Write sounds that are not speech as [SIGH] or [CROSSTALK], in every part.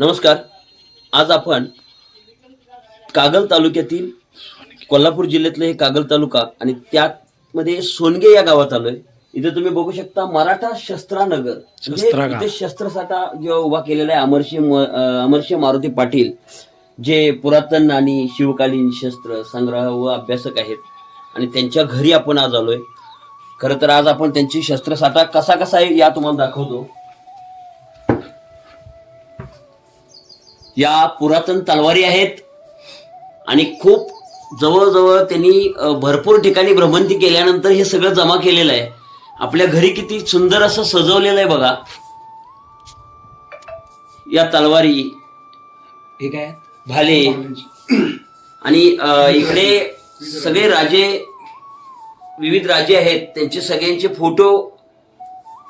नमस्कार. आज आपण कागल तालुक्यातील कोल्हापूर जिल्ह्यातलं हे कागल तालुका आणि त्यामध्ये सोनगे या गावात आलोय. इथे तुम्ही बघू शकता मराठा शस्त्रानगर. म्हणजे. इथे शस्त्रसाठा जो उभा केलेला आहे अमरशी म- अं, अमरशी मारुती पाटील जे पुरातन आणि शिवकालीन शस्त्र संग्रह व अभ्यासक आहेत आणि त्यांच्या घरी आपण आज आलोय. खरं तर आज आपण त्यांची शस्त्रसाठा कसा कसा आहे या तुम्हाला दाखवतो. या पुरातन तलवारी आहेत. आणि खूप जवळजवळ त्यांनी भरपूर ठिकाणी भ्रमंती केल्यानंतर हे सगळं जमा केलेलं आहे. आपल्या घरी किती सुंदर असं सजवलेलं आहे बघा. या तलवारी. हे काय भाले. आणि इकडे सगळे राजे विविध राजे आहेत. त्यांचे सगळ्यांचे फोटो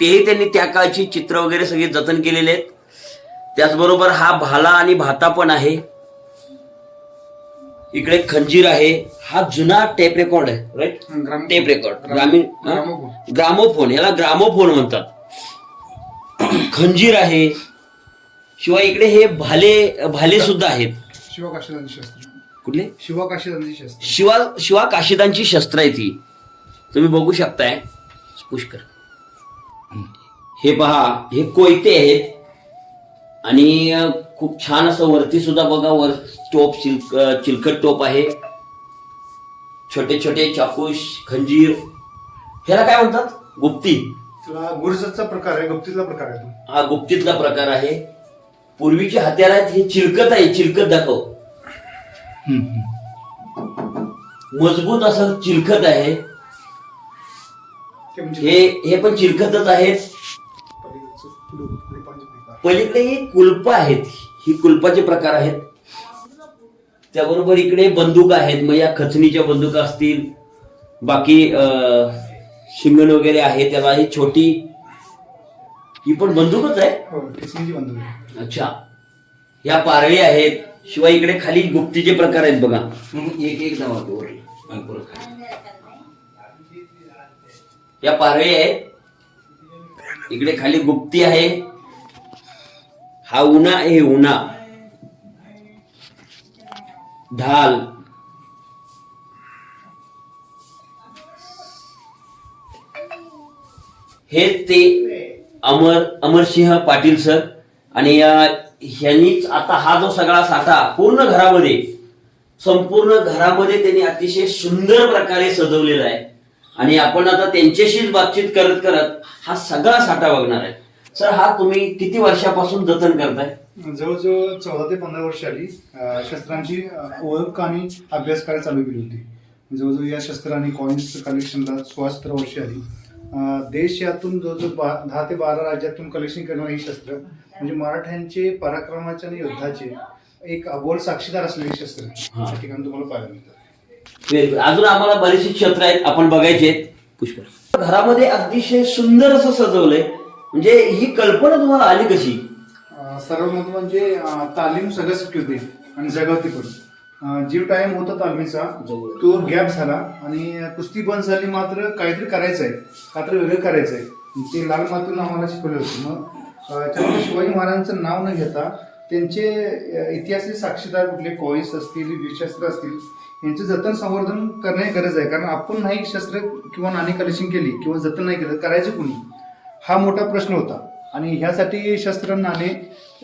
तेही त्यांनी त्या काळची चित्र वगैरे सगळे जतन केलेले आहेत. त्याचबरोबर हा भाला आणि भाता पण आहे. इकडे खंजीर आहे. हा जुना टेप रेकॉर्ड आहे राईट ग्राम- टेप रेकॉर्ड ग्रामीण? ग्रामोफोन. ग्रामोफोन. याला ग्रामोफोन म्हणतात. [CLEARS THROAT] खंजीर आहे. शिवाय इकडे हे भाले भाले सुद्धा आहेत. शिवकाशीदांची शस्त्र. कुठले? शिवकाशीदांची शस्त्र. शिवा शिवा काशिदांची शस्त्र आहे ती. तुम्ही बघू शकताय. पुष्कर. हे पहा हे कोयते आहेत. आणि खूप छान असं वरती सुद्धा बघा वर टोप चिल अ, चिलखट टोप आहे. छोटे छोटे चाकूश खंजीर. ह्याला काय म्हणतात? गुप्ती. गुरुजचा प्रकार आहे गुप्तीतला प्रकार आहे हा गुप्तीतला प्रकार आहे. पूर्वीचे हत्यार आहेत हे चिलकत आहे चिलकत दाखव. मजबूत असं चिलखत आहे. म्हणजे हे हे पण चिलखतच आहेत. पलीकडे ही कुल्प आहेत. ही कुल्पाचे प्रकार आहेत. त्याबरोबर इकडे बंदुका आहेत. मग या खचणीच्या बंदुका असतील. बाकी अं, शिंगण वगैरे आहे. त्याला ही छोटी ही पण बंदूकच आहे? हो आहे. अच्छा. या पारळी आहेत. शिवाय इकडे खाली गुप्तीचे प्रकार आहेत बघा. एक एक नाव आहे. या पारळी आहेत. इकडे खाली गुप्ती आहे. हा उन्हा आहे उन्हा ढाल. हे ते अमर अमरसिंह पाटील सर आणि या ह्यांनीच आता हा जो सगळा साठा पूर्ण घरामध्ये संपूर्ण घरामध्ये त्यांनी अतिशय सुंदर प्रकारे सजवलेला आहे. आणि आपण आता त्यांच्याशीच बातचीत करत करत हा सगळा साठा बघणार आहे. सर हा तुम्ही किती वर्षापासून जतन करताय? जवळजवळ चौदा ते पंधरा वर्ष आली. अं, शस्त्रांची अं, ओळख आणि अभ्यास करायला चालू केली होती. जवळजवळ या शस्त्र आणि कॉइन्स कलेक्शनला सोळा सतरा वर्ष आली. अं, देश यातून जवळजवळ बा दहा ते बारा राज्यातून कलेक्शन करणारी ही शस्त्र म्हणजे मराठ्यांचे पराक्रमाचे आणि युद्धाचे एक अबोल साक्षीदार असलेली शस्त्र. हा. या ठिकाणी तुम्हाला पाहायला मिळतात Very good. अजून आम्हाला बरेचसे क्षेत्र आहेत आपण बघायचे आहेत. पुष्कर घरामध्ये अतिशय सुंदर असं सजवलंय. म्हणजे ही कल्पना तुम्हाला आली कशी? महत्त्व म्हणजे अं, तालीम सगळं शक्य होते आणि जगावती पण जीव टाइम होता तालमीचा तो गॅप झाला आणि कुस्ती बंद झाली मात्र काहीतरी करायचं आहे काहीतरी वेगळं करायचं आहे ते लाल मातून आम्हाला शिकवले होते. मग अं, छत्रपती शिवाजी महाराजांचं नाव न घेता त्यांचे अं, इतिहासाचे साक्षीदार कुठले कॉईन्स असतील वीरशस्त्र असतील यांचे जतन संवर्धन करणे गरज आहे. कारण आपण नाही शस्त्र किंवा नाणी कलेक्शन केली किंवा जतन नाही केलं करायचं कुणी? हा मोठा प्रश्न होता. आणि ह्यासाठी शस्त्र नाणे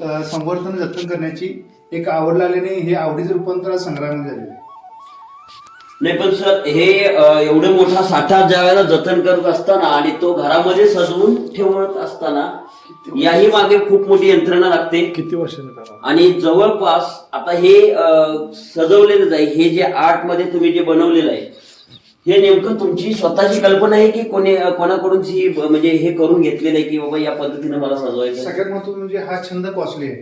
अं, संवर्धन जतन करण्याची एक आवड लागल्याने हे आवडीचं रूपांतर झालेलं आहे. नाही पण सर हे एवढं मोठा साठा ज्या वेळेला जतन करत असताना आणि तो घरामध्ये सजवून ठेवत असताना याही मागे खूप मोठी यंत्रणा लागते. किती वर्षाचा काळ आणि जवळपास आता हे अ, सजवलेलंच आहे. हे जे आर्टमध्ये तुम्ही जे बनवलेलं आहे हे नेमकं तुमची स्वतःची कल्पना आहे की कोणी कोणाकडून ही म्हणजे हे करून घेतलेलं आहे की बाबा या पद्धतीने मला सजवायचं? सगळ्यात महत्वाचं म्हणजे हा छंद कॉस्टली आहे.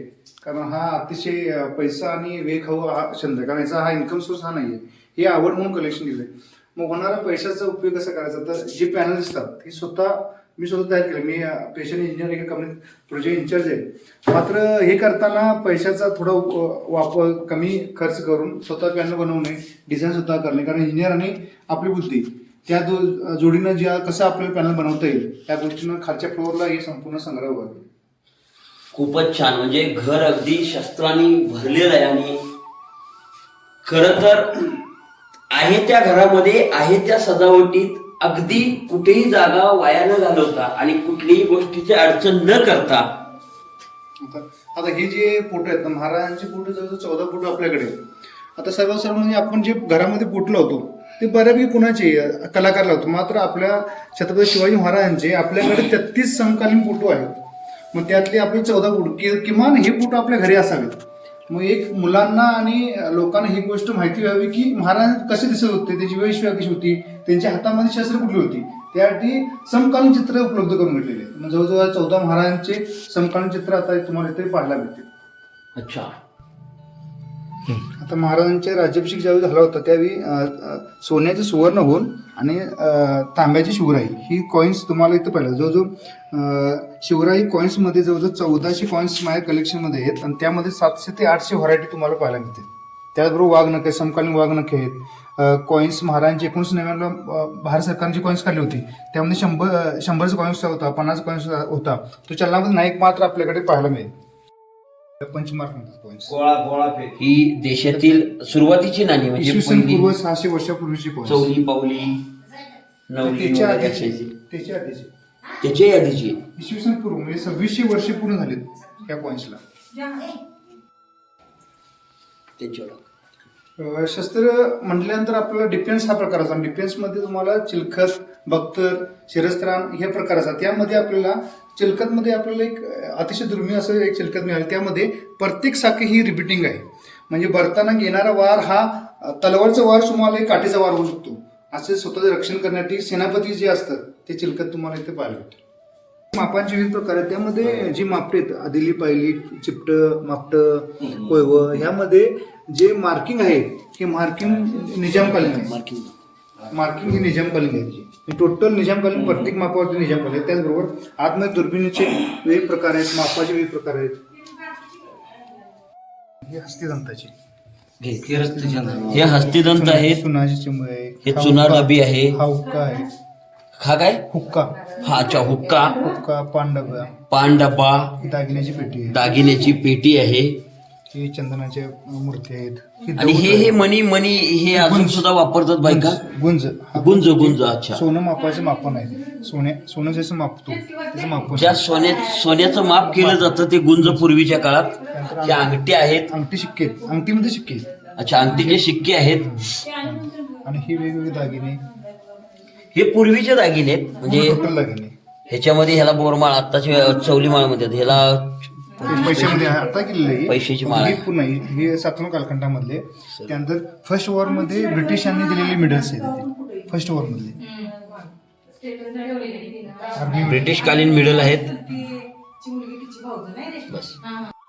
कारण हा अतिशय पैसा आणि वेग हवा हा छंद कारण याचा हा इन्कम सोर्स हा नाहीये. हे आवड म्हणून कलेक्शन केलंय. मग होणारा पैशाचा उपयोग कसा करायचा? तर जे पॅनल दिसतात ते स्वतः मी स्वतः तयार केलं. मी पेशंट इंजिनियर एका कंपनीत प्रोजेक्ट इन्चार्ज आहे. मात्र हे करताना पैशाचा थोडा वापर कमी खर्च करून स्वतः पॅनल बनवणे डिझाईन स्वतः करणे कारण इंजिनियर आणि आपली बुद्धी त्या दो जोडीनं ज्या कसं आपल्याला पॅनल बनवता येईल त्या गोष्टीनं खालच्या फ्लोअरला हे संपूर्ण संग्रह व्हावे खूपच छान. म्हणजे घर अगदी शस्त्रांनी भरलेलं आहे आणि खर तर आहे त्या घरामध्ये आहे त्या सजावटीत अगदी कुठेही जागा वाया न घालवता आणि कुठलीही गोष्टीची अडचण न करता. आता आता हे जे फोटो आहेत ना महाराजांचे फोटो जवळजवळ चौदा फोटो आपल्याकडे आहेत. आता सर्व सर्व म्हणजे आपण जे घरामध्ये फोटो लावतो ते बऱ्यापैकी कुणाचे अं, कलाकार लावतो. मात्र आपल्या छत्रपती शिवाजी महाराजांचे आपल्याकडे तेहतीस समकालीन फोटो आहेत. मग त्यातले आपले चौदा फोटो कि- किमान हे फोटो आपल्या घरी असावेत. मग एक मुलांना आणि लोकांना ही गोष्ट माहिती व्हावी की महाराज कसे दिसत होते त्याची वेशव्या कशी होती त्यांच्या हातामध्ये शस्त्र कुठली होती? त्यासाठी समकालीन चित्र उपलब्ध करून घेतलेले मग जवळजवळ चौदा महाराजांचे समकालीन चित्र आता तुम्हाला इथे पाहायला भेटतील. अच्छा. आता महाराजांच्या राज्याभिषेक ज्यावेळी झाला होता त्यावेळी सोन्याचे सुवर्ण होऊन आणि तांब्याची शिवराई ही कॉईन्स तुम्हाला इथं पाहिलं. जवळजवळ अं, शिवराई कॉईन्समध्ये जवळजवळ चौदाशे कॉईन्स माझ्या कलेक्शनमध्ये आहेत आणि त्यामध्ये सातशे ते आठशे व्हरायटी तुम्हाला पाहायला मिळतील. त्याचबरोबर वाघनखे समकालीन वाघनखे आहेत. कॉईन्स महाराजांचे एकोणीस नव्याण्णवला भारत सरकारची कॉईन्स काढली होती त्यामध्ये शंभर शंभरचा कॉईन्स होता पन्नास कॉईन्स होता. तो चलनामध्ये नाईक मात्र आपल्याकडे पाहायला मिळेल. पंचमार्क म्हणतात कॉईन्स ही देशातील सुरुवातीची नाणी म्हणजे इसवी सन पहिली पूर्व सहाशे वर्षापूर्वीची कॉईन्स चौली पावली नवली त्याच्या वगैरे आधीची असायची. त्याच्या आधीची. त्याच्याही आधीची. इसवी सन पूर्व म्हणजे सव्वीसशे वर्ष पूर्ण झालीत या कॉईन्सला त्यांची ओळख अं, शस्त्र म्हटल्यानंतर आपल्याला डिफेन्स हा प्रकार असा डिफेन्समध्ये तुम्हाला चिलखत बख्तर शिरस्त्राण हे प्रकार असतात. त्यामध्ये आपल्याला चिलखतमध्ये आपल्याला एक अतिशय दुर्मिळ असं एक चिलखत मिळालं. त्यामध्ये प्रत्येक साखळी ही रिपीटिंग आहे. म्हणजे भरताना येणारा वार हा तलवारचा वार तुम्हाला एक काठीचा वार होऊ शकतो. असे स्वतःचे रक्षण करण्यासाठी सेनापती जे असतात ते चिलखत तुम्हाला इथे पाहायला भेटते मापांचे विविध प्रकार आहेत. त्यामध्ये जी मापटे आहेत आदिली पायली चिपट मापट कोयव ह्यामध्ये जे मार्किंग आहे हे मार्किंग निजामकालीन आहे मार्किंग. मार्किंग ही निजामकालीन आहे. टोटल निजामकालीन प्रत्येक मापावरती निजामकालीन आहे त्याचबरोबर आतमध्ये दुर्बिणीचे विविध प्रकार आहेत मापाचे विविध प्रकार आहेत. हे हस्तिदंताचे. हे हस्तिदंत आहेत. सुनाची चिमळ आहे हे चुना आहे. हा हुक्का आहे. हा काय? हुक्का. हा अच्छा हुक्का. हुक्का पांडबा. ही दागिन्याची पेटी आहे. दागिन्याची पेटी आहे. ही चंदनाच्या मूर्ती आहेत. ही आणि हे हे. मनी मनी हे अजून सुद्धा वापरतात बायका गुंज. गुंज. गुंज अच्छा. सोनं मापाचे मापन आहे. सोने सोनं जसं मापतो त्याचं मापन ज्या सोन्या सोन्याचं माप केलं जातं ते गुंज पूर्वीच्या काळात. त्या अंगठी आहेत. अंगठी शिक्के आहेत. अंगठीमध्ये शिक्के आहेत. अच्छा अंगठीचे शिक्के आहेत. आणि ही वेगवेगळे दागिने. हे पूर्वीचे दागिने आहेत. म्हणजे टोटल दागिने. ह्याच्यामध्ये ह्याला बोरमाळ आत्ताच्या चवली माळमध्ये ह्याला पैशामध्ये. आता पैशाची माळ. आहे. ही. हे सातव्या कालखंडामधले. त्यानंतर फर्स्ट वॉरमध्ये ब्रिटिशांनी दिलेली मेडल्स आहेत फर्स्ट वॉर मधले. ब्रिटिशकालीन मिडल आहेत.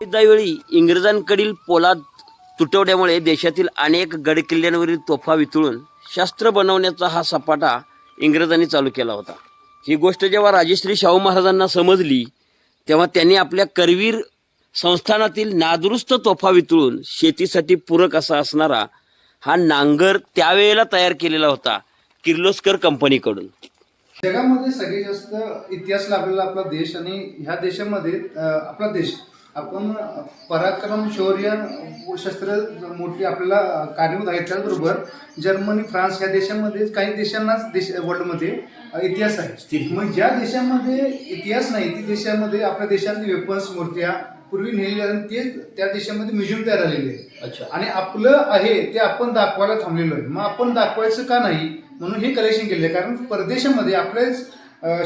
त्यावेळी इंग्रजांकडील पोलाद तुटवड्यामुळे देशातील अनेक गडकिल्ल्यांवरील तोफा वितळून शस्त्र बनवण्याचा हा सपाटा इंग्रजांनी चालू केला होता. ही गोष्ट जेव्हा राजश्री शाहू महाराजांना समजली तेव्हा त्यांनी आपल्या करवीर संस्थानातील नादुरुस्त तोफा वितळून शेतीसाठी पूरक असा असणारा हा नांगर त्यावेळेला तयार केलेला होता किर्लोस्कर कंपनीकडून. जगामध्ये सगळ्यात जास्त इतिहासला आपल्याला आपला देश आणि ह्या देशामध्ये आपला देश. आपण पराक्रम शौर्य शस्त्र मोठी आपल्याला कार्यरत आहेत त्याचबरोबर जर्मनी फ्रान्स ह्या देशामध्ये काही देशांनाच देश वर्ल्डमध्ये इतिहास आहे. मग ज्या देशामध्ये इतिहास नाही ती देशामध्ये आपल्या देशातली वेपन्स मूर्त्या पूर्वी नेलेल्या आणि ते त्या देशामध्ये म्युझियम तयार झालेले आहे अच्छा. आणि आपलं आहे ते आपण दाखवायला थांबलेलो आहे. मग आपण दाखवायचं का नाही? म्हणून हे कलेक्शन केले कारण परदेशामध्ये आपलेच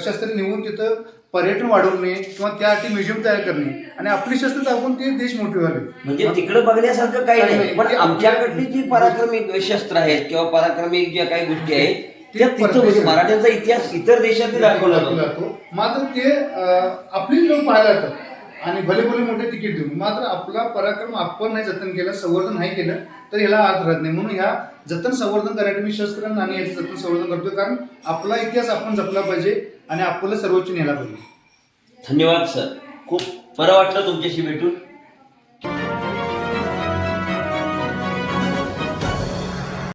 शस्त्र निवून तिथं पर्यटन वाढवणे किंवा त्यासाठी म्युझियम तयार करणे. आणि आपली शस्त्र दाखवून ते देश मोठे व्हावे. म्हणजे तिकडे बघण्यासारखं काही नाही. पण आमच्याकडली जी पराक्रमी शस्त्र आहेत किंवा पराक्रमी ज्या काही गोष्टी आहेत त्या तिथं म्हणजे मराठ्यांचा इतिहास इतर देशात दाखवला जातो. मात्र ते आपली लोक पाहायला जातात आणि भले भले मोठे तिकीट देऊन. मात्र आपला पराक्रम आपण नाही जतन केलं संवर्धन नाही केलं तर ह्याला अर्थ राहत नाही. म्हणून ह्या जतन संवर्धन करायला मी शस्त्र आणि याचं जतन संवर्धन करतोय. कारण आपला इतिहास आपण जपला पाहिजे. आणि आपलं सर्वोच्च न्यायला पाहिजे धन्यवाद सर. खूप बरं वाटलं तुमच्याशी भेटून.